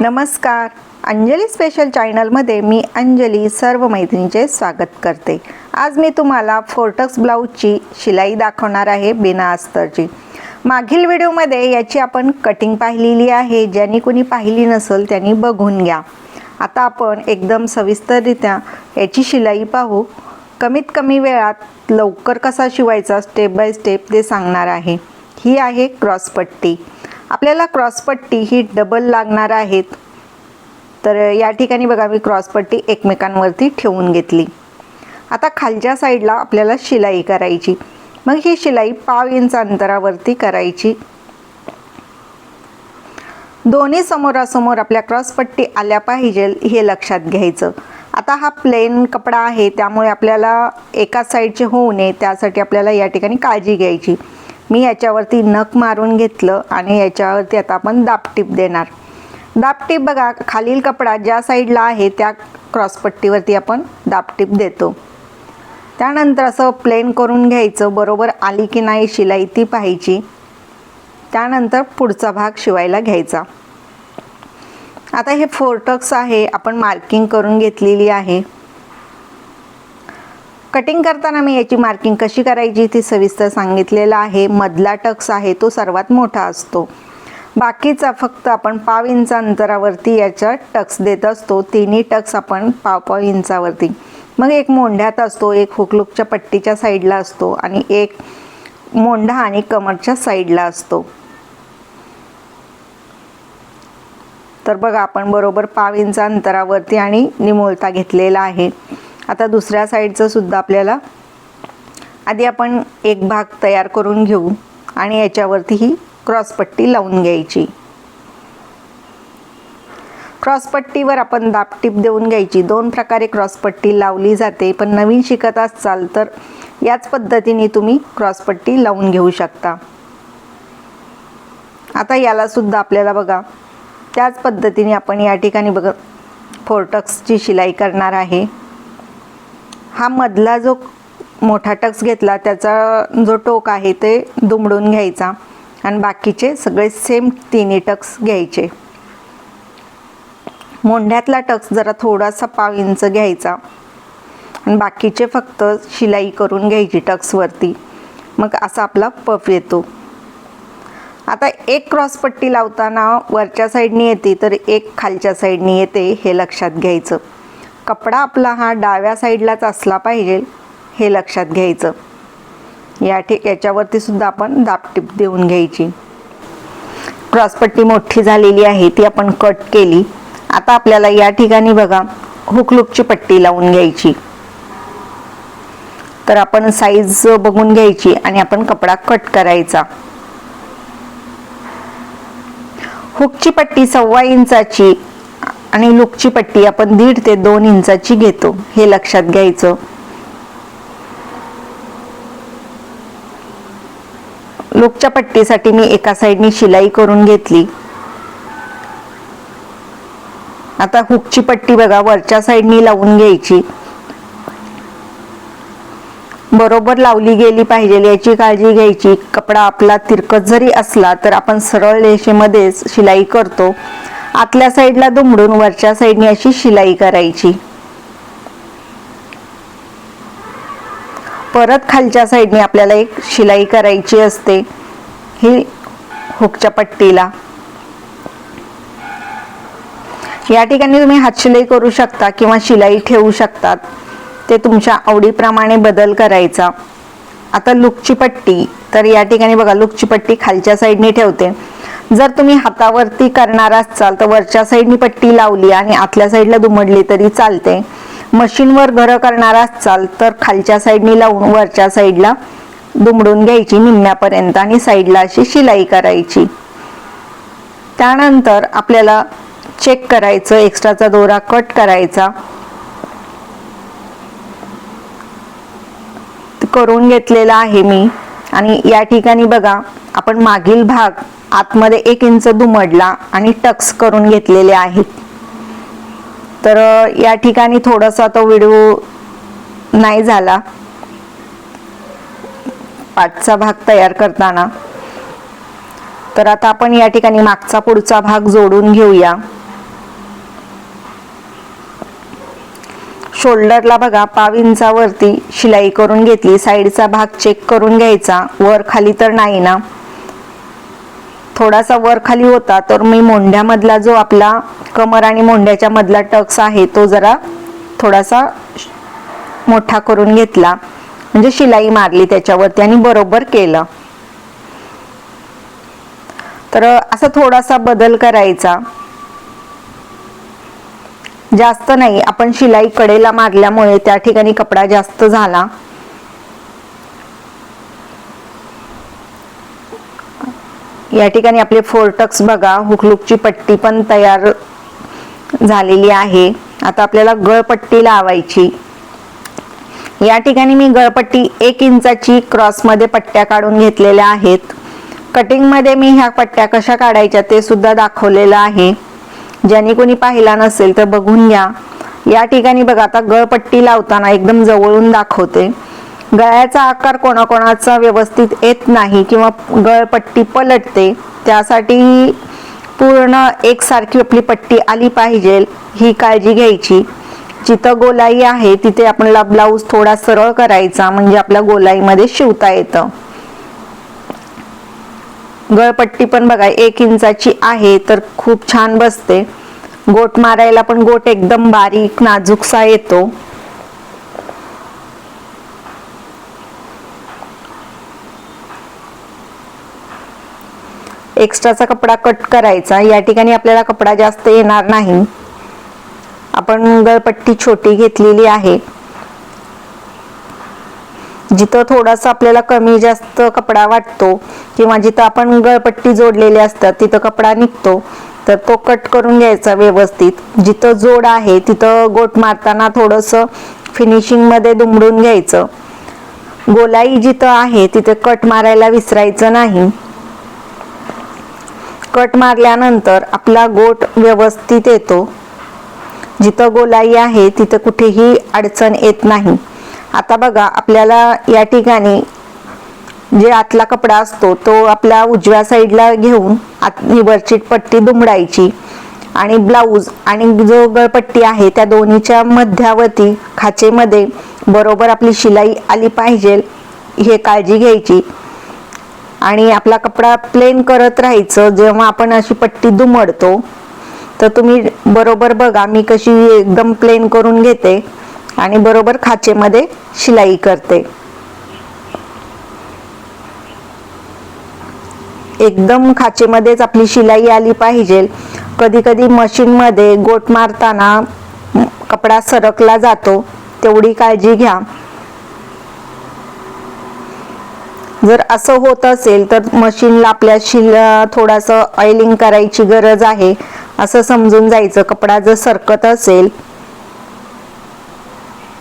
नमस्कार. अंजली स्पेशल चॅनलमध्ये मी अंजली सर्व मैत्रिणींचे स्वागत करते. आज मी तुम्हाला फोर्टक्स ब्लाऊजची शिलाई दाखवणार आहे बिना अस्तरची. मागील व्हिडिओमध्ये याची आपण कटिंग पाहिलेली आहे. ज्यांनी कोणी पाहिली नसेल त्यांनी बघून घ्या. आता आपण एकदम सविस्तररित्या याची शिलाई पाहू. कमीत कमी वेळात लवकर कसा शिवायचा स्टेप बाय स्टेप ते सांगणार आहे. ही आहे क्रॉसपट्टी आपल्याला क्रॉसपट्टी ही डबल लागणार आहेत. तर या ठिकाणी बघा मी क्रॉसपट्टी एकमेकांवरती ठेवून घेतली. आता खालच्या साईडला आपल्याला शिलाई करायची. मग ही शिलाई पाव इंच अंतरावरती करायची. दोन्ही समोरासमोर आपल्या क्रॉसपट्टी आल्या पाहिजे हे लक्षात घ्यायचं. आता हा प्लेन कपडा आहे त्यामुळे आपल्याला एका साईडचे होऊ नये त्यासाठी आपल्याला या ठिकाणी काळजी घ्यायची. मी याच्यावरती नख मारून घेतलं आणि याच्यावरती आता आपण दापटीप देणार. दापटीप बघा खालील कपडा ज्या साईडला आहे त्या क्रॉसपट्टीवरती आपण दापटीप देतो. त्यानंतर असं प्लेन करून घ्यायचं बरोबर आली की नाही शिलाई ती पाहायची. त्यानंतर पुढचा भाग शिवायला घ्यायचा. आता हे फोर्टक्स आहे आपण मार्किंग करून घेतलेली आहे. कटिंग करताना मी याची मार्किंग कशी करायची? ती सविस्तर सांगितलेलं आहे. मधला टक्स आहे तो सर्वात मोठा असतो. बाकीचा फक्त आपण पाव इंच अंतरावरती याच्या टक्स देत असतो. तिन्ही टक्स आपण पाव पाव इंचावरती. मग एक मोंढ्यात असतो एक हुकलुकच्या पट्टीच्या साईडला असतो आणि एक मोंढा आणि कमरच्या साईडला असतो. तर बघा आपण बरोबर पाव इंच अंतरावरती आणि निमोलता घेतलेला आहे. आता दुसऱ्या साईडचं सुद्धा आपल्याला आधी आपण एक भाग तयार करून घेऊ आणि याच्यावरती ही क्रॉसपट्टी लावून घ्यायची. क्रॉसपट्टीवर आपण दापटीप देऊन घ्यायची. दोन प्रकारे क्रॉसपट्टी लावली जाते. पण नवीन शिकत असाल तर याच पद्धतीने तुम्ही क्रॉसपट्टी लावून घेऊ शकता. आता याला सुद्धा आपल्याला बघा. त्याच पद्धतीने आपण या ठिकाणी बघा. फोर्टक्सची शिलाई करणार आहे. हा मधला जो मोठा टक्स घेतला त्याचा जो टोक आहे ते दुमडून घ्यायचा. आणि बाकीचे सगळे सेम तिन्ही टक्स घ्यायचे. मोंढ्यातला टक्स जरा थोडासा पाव इंच घ्यायचा. आणि बाकीचे फक्त शिलाई करून घ्यायची टक्सवरती मग असा आपला पफ येतो. आता एक क्रॉसपट्टी लावताना वरच्या साईडनी येते तर एक खालच्या साईडनी येते हे लक्षात घ्यायचं. कपडा आपला हा डाव्या साईडलाच असला पाहिजे हे लक्षात घ्यायचं. या ठीक याच्यावरती सुद्धा आपण दापटीप देऊन घ्यायची. क्रॉसपट्टी मोठी झालेली आहे ती आपण कट केली. आता आपल्याला या ठिकाणी बघा हुकलुकची पट्टी लावून घ्यायची. तर आपण साईज बघून घ्यायची आणि आपण कपडा कट करायचा. हुकची पट्टी सव्वा इंचाची आणि लुकची पट्टी आपण दीड ते दोन इंचाची घेतो. हे लक्षात घ्यायचं. लुकच्या पट्टीसाठी मी एका साईडनी शिलाई करून घेतली. आता हुकची पट्टी बघा वरच्या साईडनी लावून घ्यायची. बरोबर लावली गेली पाहिजे याची काळजी घ्यायची. कपडा आपला तिरकत जरी असला तर आपण सरळ रेषेमध्येच शिलाई करतो. आतल्या साईडला दुमडून वरच्या साईडने अशी शिलाई करायची. परत खालच्या साईडने आपल्याला एक शिलाई करायची असते. ही हुकच्या पट्टीला. या ठिकाणी तुम्ही हातशिलाई करू शकता किंवा शिलाई ठेवू शकतात. ते तुमच्या आवडीप्रमाणे बदल करायचा. आता लुकची पट्टी. तर या ठिकाणी बघा लुकची पट्टी खालच्या साईडने ठेवते. जर तुम्ही हातावरती करणार असाल तर वरच्या साईडनी पट्टी लावली आणि आतल्या साईडला दुमडली तरी चालते. मशीनवर घरं करणार असाल तर खालच्या साईडनी लावून वरच्या साईडला दुमडून घ्यायची निम्म्यापर्यंत आणि साईडला अशी शिलाई करायची. त्यानंतर आपल्याला चेक करायचं एक्स्ट्राचा दोरा कट करायचा. करून घेतलेला आहे मी. आणि या ठिकाणी बघा आपण मागील भाग आतमध्ये एक इंच दुमडला आणि टक्स करून घेतलेले आहेत. तर या ठिकाणी थोडासा तो व्हिडिओ नाही झाला. पाठचा भाग तयार करताना. तर आता आपण या ठिकाणी मागचा पुढचा भाग जोडून घेऊया. शोल्डरला बघा पाव इंचावरती शिलाई करून घेतली. साईडचा भाग चेक करून घ्यायचा. वर खाली तर नाही ना? थोडासा वर खाली होता तर मी मोंढ्यामधला जो आपला कमर आणि मोंढ्याच्या मधला टक्स आहे तो जरा थोडासा मोठा करून घेतला. म्हणजे शिलाई मारली त्याच्यावरती आणि बरोबर केलं. तर असा थोडासा बदल करायचा. जास्त नाही आपण शिलाई कडेला मारल्यामुळे त्या ठिकाणी कपडा जास्त झाला. या ठिकाणी आपले फोरटक्स बघा. हुकलूकची पट्टी पण तयार झालेली आहे. आता आपल्याला गळपट्टी लावायची. या ठिकाणी मी गळपट्टी एक इंचाची क्रॉसमध्ये पट्ट्या काढून घेतलेल्या आहेत. कटिंगमध्ये मी ह्या पट्ट्या कशा काढायच्या ते सुद्धा दाखवलेलं आहे. ज्याने कोणी पाहिला नसेल तर बघून घ्या. या ठिकाणी बघा आता गळपट्टी लावताना एकदम जवळून दाखवते. गळ्याचा आकार कोणाकोणाचा व्यवस्थित येत नाही किंवा गळपट्टी पलटते त्यासाठी पूर्ण एकसारखी आपली पट्टी आली पाहिजे ही काळजी घ्यायची. जिथं गोलाई आहे तिथे आपल्याला ब्लाऊज थोडा सरळ करायचा म्हणजे आपल्या गोलाईमध्ये शिवता येतं. गळपट्टी पण बघा एक इंचाची आहे तर खूप छान बसते. गोट मारायला पण गोट एकदम बारीक नाजूकसा येतो. एक्स्ट्राचा कपडा कट करायचा. या ठिकाणी आपल्याला कपडा जास्त येणार नाही. आपण गळपट्टी छोटी घेतलेली आहे. जिथं थोडासा आपल्याला कमी जास्त कपडा वाटतो किंवा जिथं आपण गळपट्टी जोडलेली असतात तिथं कपडा निघतो. तर तो कट करून घ्यायचा व्यवस्थित. जिथं जोड आहे तिथं गोट मारताना थोडंसं फिनिशिंगमध्ये दुमडून घ्यायचं. गोलाई जिथं आहे तिथे कट मारायला विसरायचं नाही. कट मारल्यानंतर आपला गोट व्यवस्थित येतो. जिथं गोलाई आहे तिथं कुठेही अडचण येत नाही. आता बघा आपल्याला या ठिकाणी जे आतला कपडा असतो तो आपल्या उजव्या साईडला घेऊन आत ही वरची पट्टी दुमडायची. आणि ब्लाऊज आणि जो गळपट्टी आहे त्या दोन्हीच्या मध्यावरती खाचेमध्ये बरोबर आपली शिलाई आली पाहिजे हे काळजी घ्यायची. आणि आपला कपडा प्लेन करत राहायचं. जेव्हा आपण अशी पट्टी दुमडतो तर तुम्ही बरोबर बघा मी कशी एकदम प्लेन करून घेते आणि बरोबर खाचेमध्ये शिलाई करते. एकदम खाचेमध्येच आपली शिलाई आली पाहिजे. कधी कधी मशीनमध्ये गोट मारताना कपडा सरकला जातो तेवढी काळजी घ्या. जर असं होत असेल तर मशीनला आपल्या शिल थोडंसं ऑइलिंग करायची गरज आहे. असं समजून जायचं. कपडा जर सरकत असेल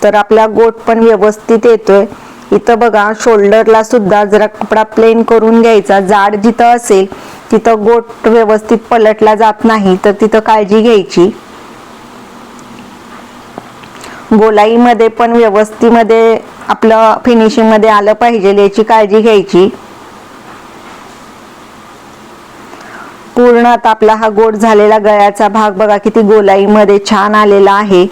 तर आपला गोट पण व्यवस्थित येतोय. इथं बघा शोल्डरला सुद्धा जरा कपडा प्लेन करून घ्यायचा. जाड जिथं असेल तिथं गोट व्यवस्थित पलटला जात नाही तर तिथं काळजी घ्यायची. गोलाईमध्ये पण व्यवस्थितमध्ये आपलं फिनिशिंगमध्ये आलं पाहिजे याची काळजी घ्यायची. पूर्ण आता आपला हा गोड झालेला गळ्याचा भाग बघा किती गोलाईमध्ये छान आलेला आहे.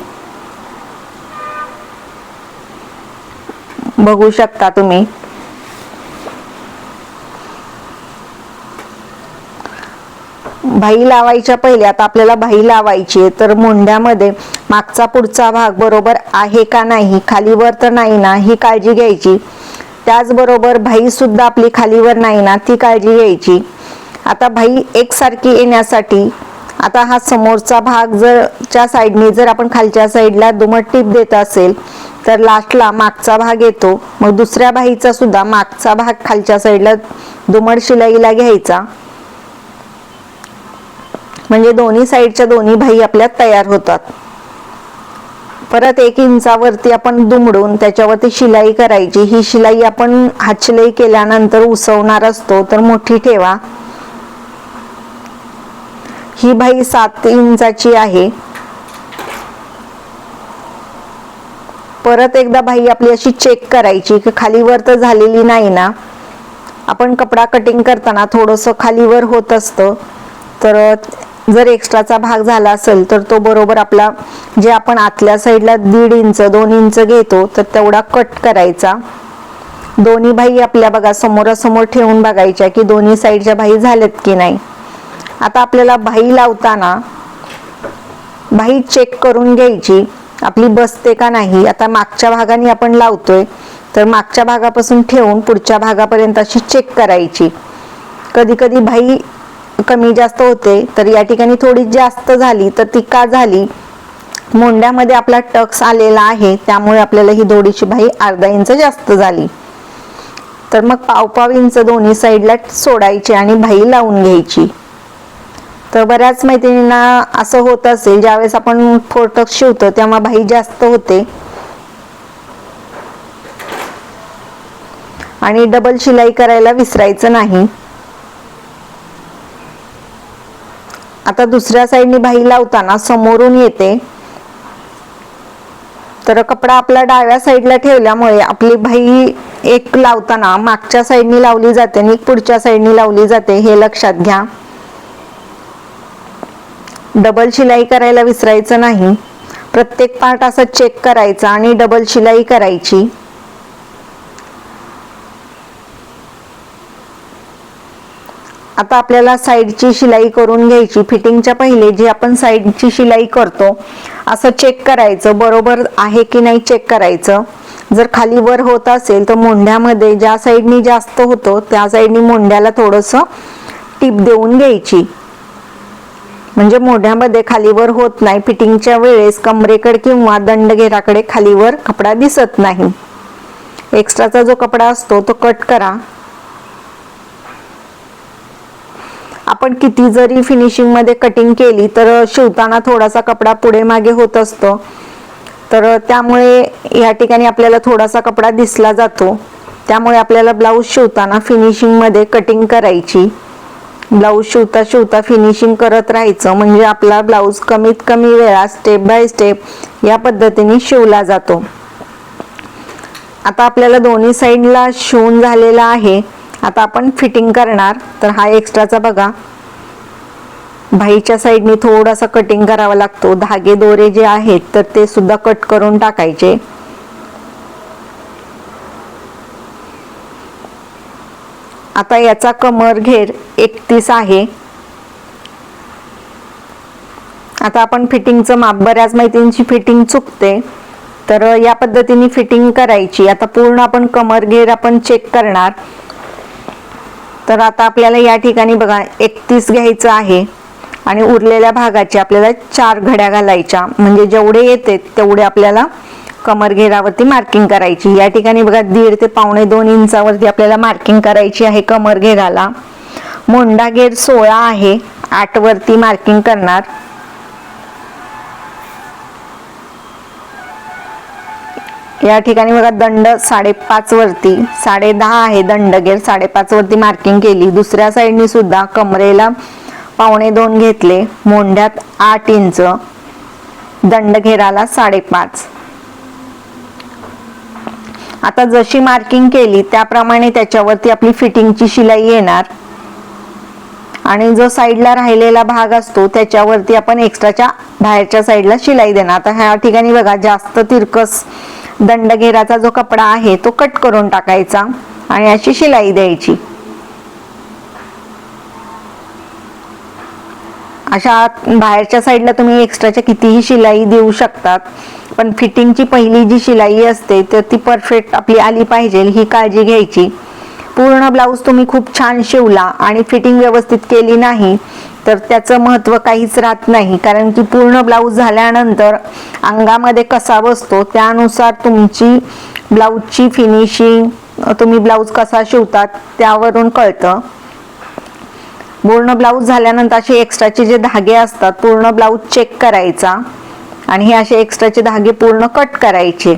बघू शकता तुम्ही. भाई लावायच्या पहिले आता आपल्याला भाई लावायची आहे तर मुंड्यामध्ये मागचा पुढचा भाग बरोबर आहे का नाही खालीवर तर नाही ना ही काळजी घ्यायची. त्याचबरोबर भाई सुद्धा आपली खालीवर नाही ना ती काळजी घ्यायची. आता भाई एकसारखी येण्यासाठी आता हा समोरचा भाग जर च्या साईडने जर आपण खालच्या साईडला दुमट टीप देत असेल तर लास्टला मागचा भाग येतो. मग दुसऱ्या भाईचा सुद्धा मागचा भाग खालच्या साईडला दुमट शिलाईला घ्यायचा. म्हणजे दोन्ही साईडच्या दोन्ही भाई आपल्या तयार होतात. परत एक इंचावरती आपण दुमडून त्याच्यावरती शिलाई करायची. ही शिलाई आपण हात केल्यानंतर उसवणार असतो तर मोठी ठेवा. ही भाई सात इंचाची आहे. परत एकदा भाई आपली अशी चेक करायची की खालीवर तर झालेली नाही ना. आपण कपडा कटिंग करताना थोडंसं खालीवर होत असतं. तर जर एक्स्ट्राचा भाग झाला असेल तर तो बरोबर आपला जे आपण आतल्या साईडला दीड इंच दोन इंच घेतो तर तेवढा कट करायचा. दोन्ही भाई आपल्या बघा समोरासमोर ठेवून बघायच्या की दोन्ही साईडच्या भाई झाल्यात की नाही. आता आपल्याला भाई लावताना भाई चेक करून घ्यायची आपली बसते का नाही. आता मागच्या भागाने आपण लावतोय तर मागच्या भागापासून ठेवून पुढच्या भागापर्यंत अशी चेक करायची. कधी कधी भाई कमी जास्त होते तर या ठिकाणी थोडी जास्त झाली तर ती का झाली? मोंड्यामध्ये आपला टक्स आलेला आहे त्यामुळे आपल्याला ही थोडीशी भाई अर्धा इंच जास्त झाली. तर मग पावपाव इंच दोन्ही साईडला सोडायची आणि भाई लावून घ्यायची. तर बऱ्याच मैत्रिणींना असं होत असेल ज्यावेळेस आपण फोटक्स शिवतो तेव्हा भाई जास्त होते. आणि डबल शिलाई करायला विसरायचं नाही. आता दुसऱ्या साईडने भाई लावताना समोरून येते. तर कपडा आपला डाव्या साईडला ठेवल्यामुळे आपली भाई एक लावताना मागच्या साईडनी लावली जाते आणि एक पुढच्या साईडनी लावली जाते हे लक्षात घ्या. डबल शिलाई करायला विसरायचं नाही. प्रत्येक पार्ट असा चेक करायचा आणि डबल शिलाई करायची. आता आपल्याला साईडची शिलाई करून घ्यायची. फिटिंगच्या पहिले जी आपण साईडची शिलाई करतो असं चेक करायचं. बरोबर आहे की नाही चेक करायचं. जर खाली वर होत असेल तर मोंढ्यामध्ये ज्या साईडनी जास्त होतो त्या साईडनी मोंढ्याला थोडंसं टीप देऊन घ्यायची. म्हणजे मोढ्यामध्ये खालीवर होत नाही. फिटिंगच्या वेळेस कमरेकडे किंवा दंडघेराकडे खालीवर कपडा दिसत नाही. एक्स्ट्राचा जो कपडा असतो तो कट करा. आपण किती जरी फिनिशिंगमध्ये कटिंग केली तर शिवताना थोडासा कपडा पुढे मागे होत असतो. तर त्यामुळे या ठिकाणी आपल्याला थोडासा कपडा दिसला जातो. त्यामुळे आपल्याला ब्लाऊज शिवताना फिनिशिंगमध्ये कटिंग करायची. ब्लाऊज शिवता शिवता फिनिशिंग करत राहायचं. म्हणजे आपला ब्लाऊज कमीत कमी वेळा स्टेप बाय स्टेप या पद्धतीने शिवला जातो. आता आपल्याला दोन्ही साईडला शिवून झालेला आहे. आता आपण फिटिंग करणार. तर हा एक्स्ट्राचा बघा. भाईच्या साईडने थोडासा कटिंग करावा लागतो. धागे दोरे जे आहेत तर ते सुद्धा कट करून टाकायचे. आता याचा कमर घेर एकतीस आहे. आता आपण फिटिंगचं माप बऱ्याच माहितींची फिटिंग चुकते. तर या पद्धतीने फिटिंग करायची. आता पूर्ण आपण कमर घेर आपण चेक करणार. तर आता आपल्याला या ठिकाणी बघा एकतीस घ्यायचं आहे. आणि उरलेल्या भागाचे आपल्याला चार घड्या घालायच्या. म्हणजे जेवढे येते तेवढे आपल्याला कमर घेरावरती मार्किंग करायची. या ठिकाणी बघा दीड ते पावणे दोन इंचावरती आपल्याला मार्किंग करायची आहे कमर घेराला. मोंडा घेर सोळा आहे आठ वरती मार्किंग करणार. या ठिकाणी बघा दंड साडेपाच वरती साडे दहा आहे दंड घेर साडेपाच वरती मार्किंग केली. दुसऱ्या साईडनी सुद्धा कमरेला पावणे दोन घेतले. मोंढ्यात आठ इंच. दंडघेराला साडेपाच. आता जशी मार्किंग केली त्याप्रमाणे त्याच्यावरती आपली फिटिंगची शिलाई येणार. आणि जो साईडला राहिलेला भाग असतो त्याच्यावरती आपण एक्स्ट्राच्या बाहेरच्या साईडला शिलाई देणार. आता ह्या ठिकाणी बघा जास्त तिरकस दंडघेराचा जो कपडा आहे तो कट करून टाकायचा. आणि अशी शिलाई द्यायची. अशा बाहेरच्या साईडला तुम्ही एक्स्ट्राच्या कितीही शिलाई देऊ शकतात. पण फिटिंगची पहिली जी शिलाई असते तर ती परफेक्ट आपली आली पाहिजे ही काळजी घ्यायची. पूर्ण ब्लाऊज तुम्ही खूप छान शिवला आणि फिटिंग व्यवस्थित केली नाही तर त्याचं महत्त्व काहीच राहत नाही. कारण की पूर्ण ब्लाऊज झाल्यानंतर अंगामध्ये कसा बसतो त्यानुसार तुमची ब्लाऊजची फिनिशिंग तुम्ही ब्लाऊज कसा शिवतात त्यावरून कळतं. पूर्ण ब्लाऊज झाल्यानंतर असे एक्स्ट्राचे जे धागे असतात पूर्ण ब्लाऊज चेक करायचा. आणि हे असे एक्स्ट्राचे धागे पूर्ण कट करायचे.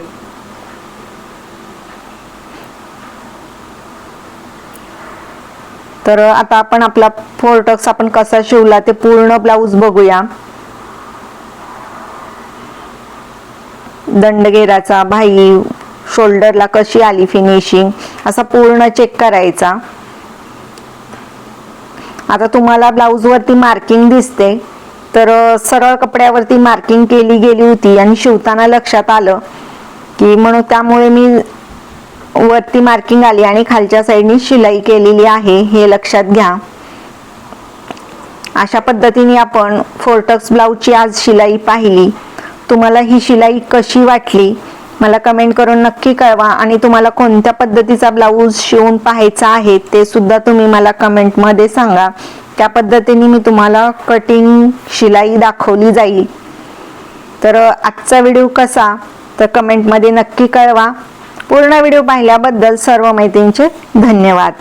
तर आता आपण आपला फोर्टक्स आपण कसा शिवला ते पूर्ण ब्लाऊज बघूया. दंडगेराचा भाई शोल्डरला कशी आली फिनिशिंग असा पूर्ण चेक करायचा. आता तुम्हाला ब्लाऊज वरती मार्किंग दिसते. तर सरळ कपड्यावरती मार्किंग केली गेली होती आणि शिवताना लक्षात आलं की म्हणून त्यामुळे मी वरती मार्किंग आली आणि खालच्या साईडनी शिलाई केलेली आहे हे लक्षात घ्या. अशा पद्धतीने आपण फोर्टक्स ब्लाऊजची आज शिलाई पाहिली. तुम्हाला ही शिलाई कशी वाटली? मला कमेंट करून नक्की कळवा. आणि तुम्हाला कोणत्या पद्धतीचा ब्लाऊज शिवून पाहायचा आहे ते सुद्धा तुम्ही मला कमेंटमध्ये सांगा. त्या पद्धतीने मी तुम्हाला कटिंग शिलाई दाखवली जाईल. तर आजचा व्हिडिओ कसा? तर कमेंटमध्ये नक्की कळवा. पूर्ण व्हिडिओ पाहिल्याबद्दल सर्व मैत्रींचे धन्यवाद.